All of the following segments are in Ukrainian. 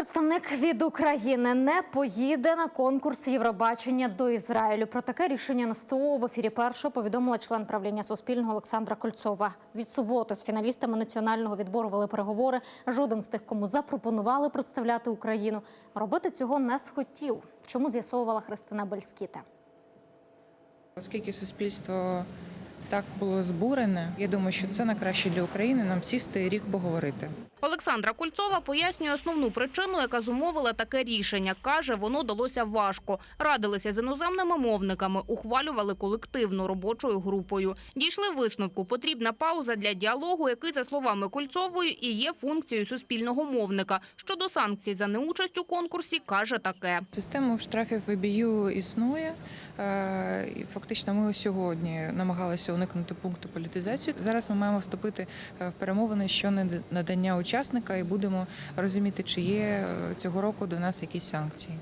Представник від України не поїде на конкурс Євробачення до Ізраїлю. Про таке рішення НСТО в ефірі першого повідомила член правління Суспільного Олександра Кольцова. Від суботи з фіналістами національного відбору вели переговори. Жоден з тих, кому запропонували представляти Україну, робити цього не схотів. Чому з'ясовувала Христина Бельскіта. Оскільки суспільство так було збурене, я думаю, що це на краще для України нам сісти і рік поговорити. Олександра Кульцова пояснює основну причину, яка зумовила таке рішення. Каже, воно далося важко. Радилися з іноземними мовниками, ухвалювали колективно робочою групою. Дійшли висновку. Потрібна пауза для діалогу, який, за словами Кульцової, і є функцією суспільного мовника. Щодо санкцій за неучасть у конкурсі, каже таке. Система штрафів ВБЮ існує. Е, Фактично, ми сьогодні намагалися уникнути пункту політизації. Зараз ми маємо вступити е, в перемовини щодо надання учасника і будемо розуміти, чи є е, цього року до нас якісь санкції.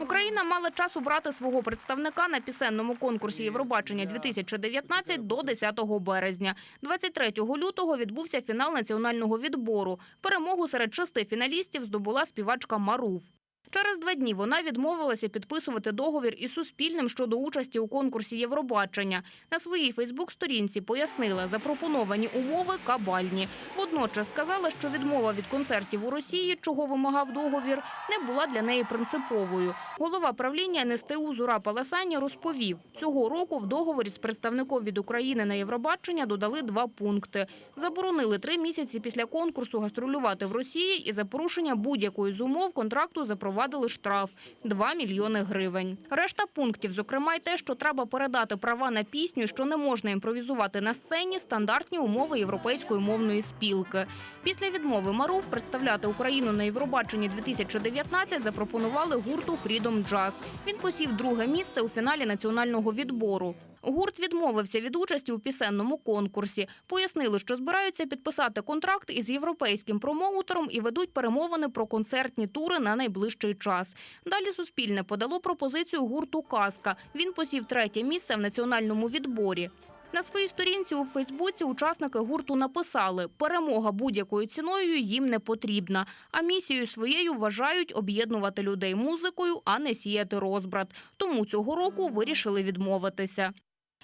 Україна мала час обрати свого представника на пісенному конкурсі Євробачення 2019 до 10 березня. 23 лютого відбувся фінал національного відбору. Перемогу серед шести фіналістів здобула співачка Марув. Через два дні вона відмовилася підписувати договір із Суспільним щодо участі у конкурсі Євробачення. На своїй Фейсбук-сторінці пояснила, запропоновані умови кабальні. Водночас сказала, що відмова від концертів у Росії, чого вимагав договір, не була для неї принциповою. Голова правління НСТУ Зура Паласані розповів, цього року в договорі з представником від України на Євробачення додали два пункти. Заборонили три місяці після конкурсу гастролювати в Росії і за порушення будь-якої з умов контракту запровадили штраф – 2 мільйони гривень. Решта пунктів, зокрема й те, що треба передати права на пісню, що не можна імпровізувати на сцені, стандартні умови Європейської мовної спілки. Після відмови Марув представляти Україну на Євробаченні 2019 запропонували гурту Freedom Jazz. Він посів друге місце у фіналі національного відбору. Гурт відмовився від участі у пісенному конкурсі. Пояснили, що збираються підписати контракт із європейським промоутером і ведуть перемовини про концертні тури на найближчий час. Далі Суспільне подало пропозицію гурту Казка. Він посів третє місце в національному відборі. На своїй сторінці у Фейсбуці учасники гурту написали, перемога будь-якою ціною їм не потрібна, а місією своєю вважають об'єднувати людей музикою, а не сіяти розбрат. Тому цього року вирішили відмовитися.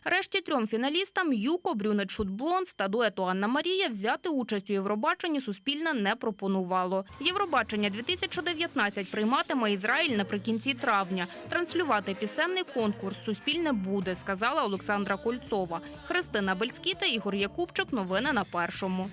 Решті трьом фіналістам Юко, Брюнет Шутблонс та дуету Анна Марія взяти участь у Євробаченні Суспільне не пропонувало. Євробачення 2019 прийматиме Ізраїль наприкінці травня. Транслювати пісенний конкурс Суспільне буде, сказала Олександра Кольцова. Христина Бельськіта, Ігор Якубчик. Новини на першому.